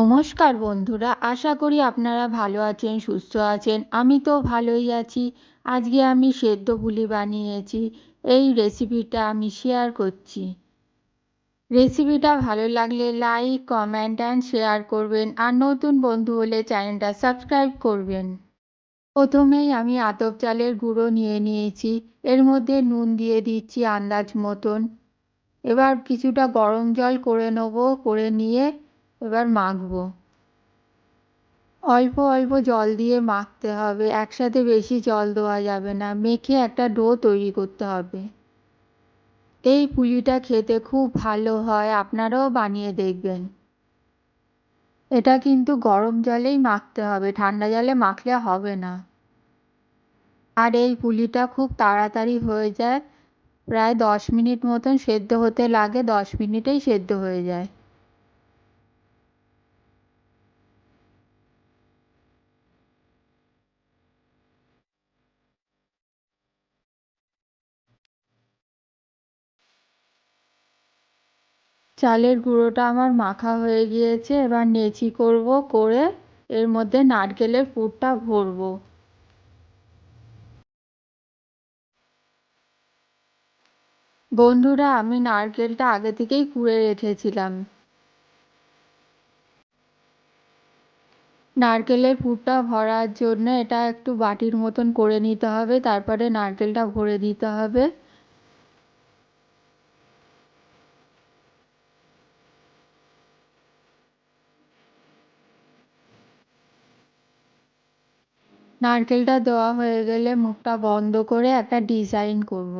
নমস্কার বন্ধুরা, আশা করি আপনারা ভালো আছেন, সুস্থ আছেন। আমি তো ভালোই আছি। আজকে আমি সেদ্ধ পুলি বানিয়েছি। এই রেসিপিটা আমি শেয়ার করছি। রেসিপিটা ভালো লাগলে লাইক কমেন্ট অ্যান্ড শেয়ার করবেন। আর নতুন বন্ধু হলে চ্যানেলটা সাবস্ক্রাইব করবেন। প্রথমেই আমি আতপ চালের গুঁড়ো নিয়ে নিয়েছি। এর মধ্যে নুন দিয়ে দিচ্ছি আন্দাজ মতন। এবার কিছুটা গরম জল করে নেব, করে নিয়ে এবার মাখবো। অল্প অল্প জল দিয়ে মাখতে হবে। একসাথে বেশি জল দেওয়া যাবে না। মেখে একটা ডো তৈরি করতে হবে। এই পুলিটা খেতে খুব ভালো হয়। আপনারাও বানিয়ে দেখবেন। এটা কিন্তু গরম জলেই মাখতে হবে। ঠান্ডা জলে মাখলে হবে না। আর এই পুলিটা খুব তাড়াতাড়ি হয়ে যায়। প্রায় দশ মিনিট মতন সেদ্ধ হতে লাগে। দশ মিনিটেই সেদ্ধ হয়ে যায়। চালের গুঁড়োটা আমার মাখা হয়ে গিয়েছে, এবার নেচি করব করে এর মধ্যে নারকেলের পুরটা ভরবো। বন্ধুরা, আমি নারকেলটা আগে থেকেই কুড়ে রেখেছিলাম। নারকেলের পুরটা ভরার জন্য এটা একটু বাটির মতন করে নিতে হবে, তারপরে নারকেলটা ভরে দিতে হবে। নারকেলটা দেওয়া হয়ে গেলে মুখটা বন্ধ করে একটা ডিজাইন করব।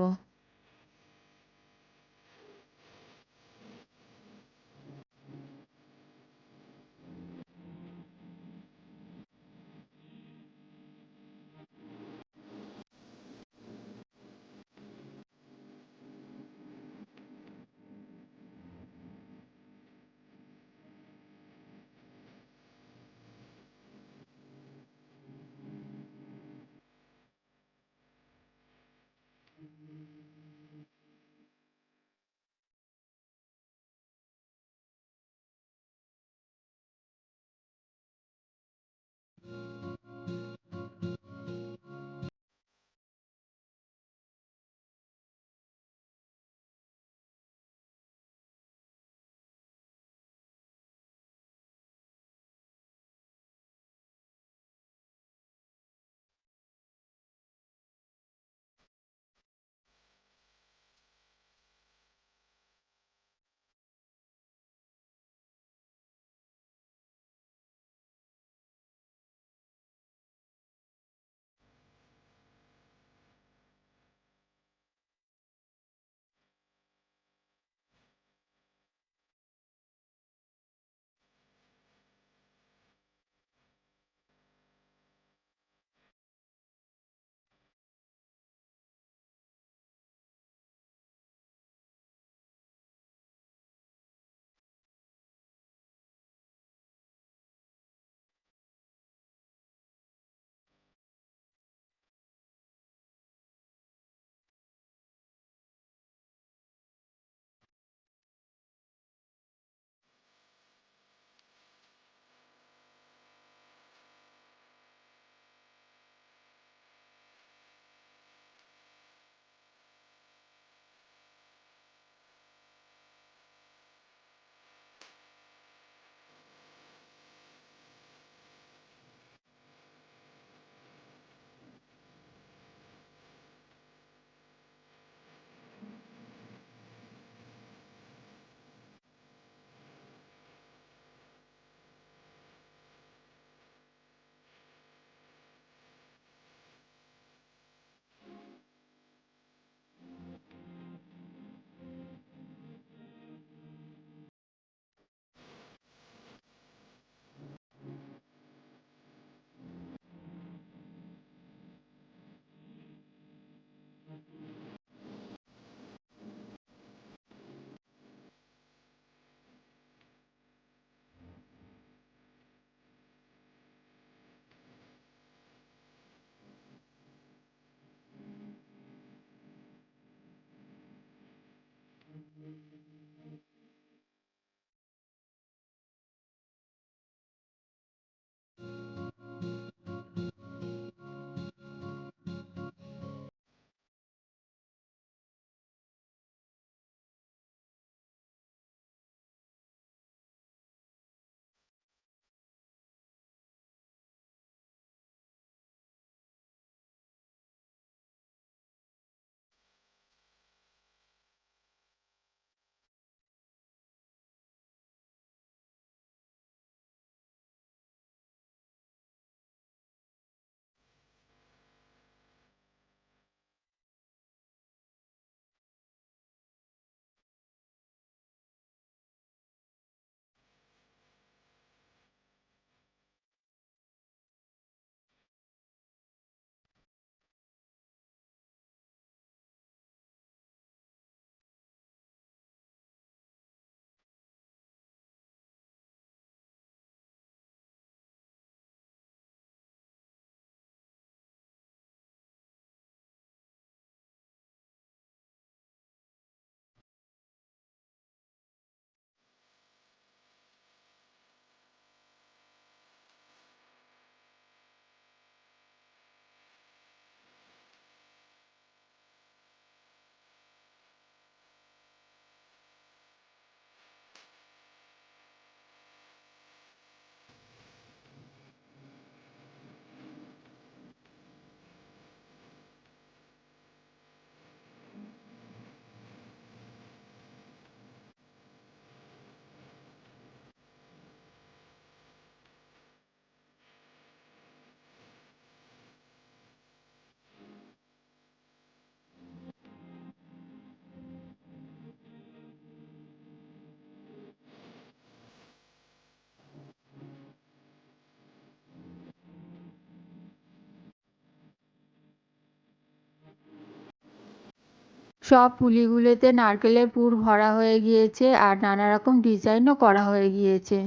সব পুলিগুলোতে নারকেলের পুর ভরা হয়ে গিয়েছে আর নানা রকম ডিজাইনও করা হয়ে গিয়েছে।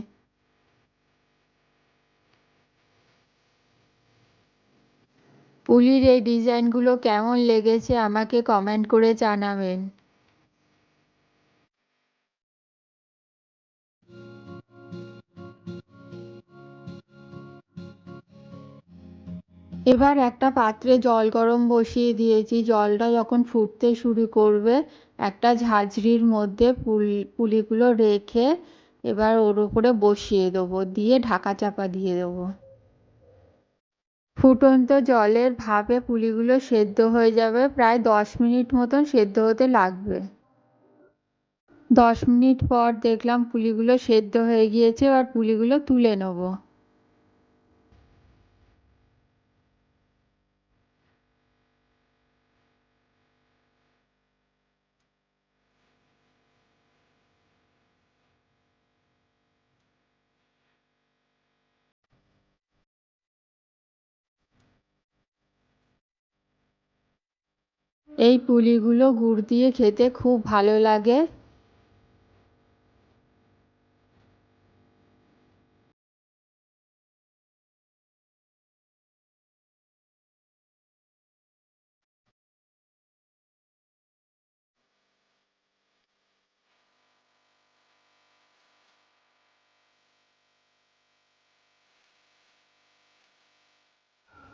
পুলির এই ডিজাইনগুলো কেমন লেগেছে আমাকে কমেন্ট করে জানাবেন। এবার একটা পাত্রে জল গরম বসিয়ে দিয়েছি। জলটা যখন ফুটতে শুরু করবে, একটা ঝাঁঝরির মধ্যে পুলি, পুলিগুলো রেখে এবার ওর উপরে বসিয়ে দেবো, দিয়ে ঢাকা চাপা দিয়ে দেবো। ফুটন্ত জলের ভাপে পুলিগুলো সেদ্ধ হয়ে যাবে, প্রায় দশ মিনিট মতন সেদ্ধ হতে লাগবে। দশ মিনিট পর দেখলাম পুলিগুলো সেদ্ধ হয়ে গিয়েছে, এবার পুলিগুলো তুলে নেব। এই পুলিগুলো গুড় দিয়ে খেতে খুব ভালো লাগে।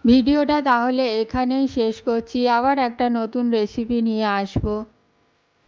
ভিডিওটা তাহলে এখানেই শেষ করছি। আবার একটা নতুন রেসিপি নিয়ে আসব।